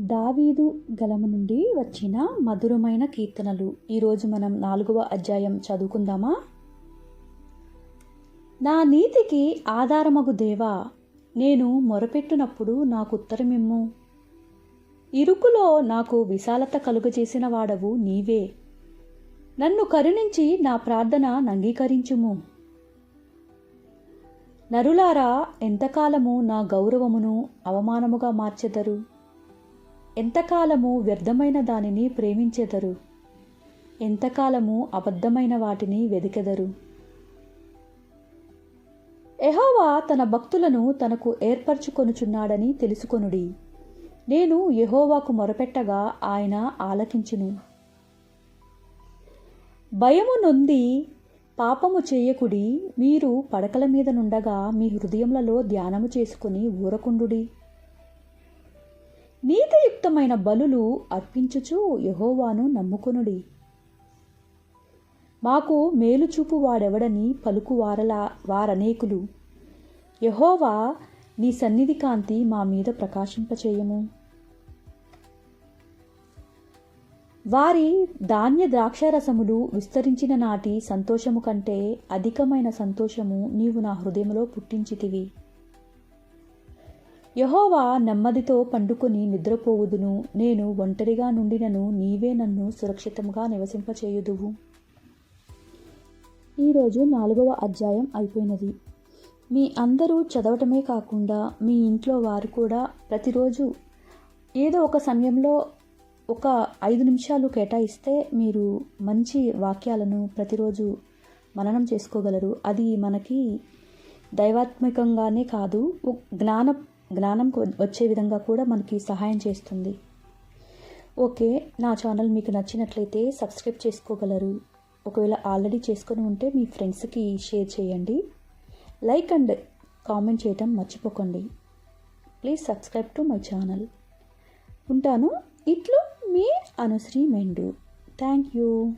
దావీదు గలము నుండి వచ్చిన మధురమైన కీర్తనలు. ఈరోజు మనం నాలుగవ అధ్యాయం చదువుకుందామా? నా నీతికి ఆధారమగు దేవా నేను మొరపెట్టునప్పుడు నాకు ఉత్తరమిమ్ము. ఇరుకులో నాకు విశాలత కలుగజేసిన వాడవు నీవే. నన్ను కరుణించి నా ప్రార్థన నంగీకరించుము నరులారా ఎంతకాలము నా గౌరవమును అవమానముగా మార్చెదరు? ఎంతకాలము వ్యర్థమైన దానిని ప్రేమించెదరు? ఎంతకాలము అబద్ధమైన వాటిని వెదికెదరు? ఎహోవా తన భక్తులను తనకు ఏర్పరచుకొనుచున్నాడని తెలుసుకొనుడి. నేను యహోవాకు మొరపెట్టగా ఆయన ఆలకించును. భయము నొంది పాపము చేయకుడి మీరు పడకల మీద నుండగా మీ హృదయములలో ధ్యానము చేసుకుని ఊరకుండుడి. నీతియుక్తమైన బలులు అర్పించుచు యహోవాను నమ్ముకొనుడి. మాకు మేలుచూపు వాడెవడని పలుకువారలా వారనేకులు. యహోవా నీ సన్నిధి కాంతి మా మీద ప్రకాశింపచేయము. వారి ధాన్య ద్రాక్షారసములు విస్తరించిన నాటి సంతోషము కంటే అధికమైన సంతోషము నీవు నా హృదయంలో పుట్టించితివి. యహోవా నెమ్మదితో పండుకొని నిద్రపోవుదును. నేను ఒంటరిగా నుండినను నీవే నన్ను సురక్షితంగా నివసింపచేయుదువు. ఈరోజు నాలుగవ అధ్యాయం అయిపోయినది. మీ అందరూ చదవటమే కాకుండా మీ ఇంట్లో వారు కూడా ప్రతిరోజు ఏదో ఒక సమయంలో ఒక ఐదు నిమిషాలు కేటాయిస్తే మీరు మంచి వాక్యాలను ప్రతిరోజు మననం చేసుకోగలరు. అది మనకి దైవాత్మికంగానే కాదు జ్ఞాన జ్ఞానం వచ్చే విధంగా కూడా మనకి సహాయం చేస్తుంది. ఓకే నా ఛానల్ మీకు నచ్చినట్లయితే సబ్స్క్రైబ్ చేసుకోగలరు. ఒకవేళ ఆల్రెడీ చేసుకొని ఉంటే మీ ఫ్రెండ్స్కి షేర్ చేయండి. లైక్ అండ్ కామెంట్ చేయటం మర్చిపోకండి. Please subscribe to my channel. ఉంటాను. ఇట్లు మీ అనుశ్రీ మెండు. Thank you.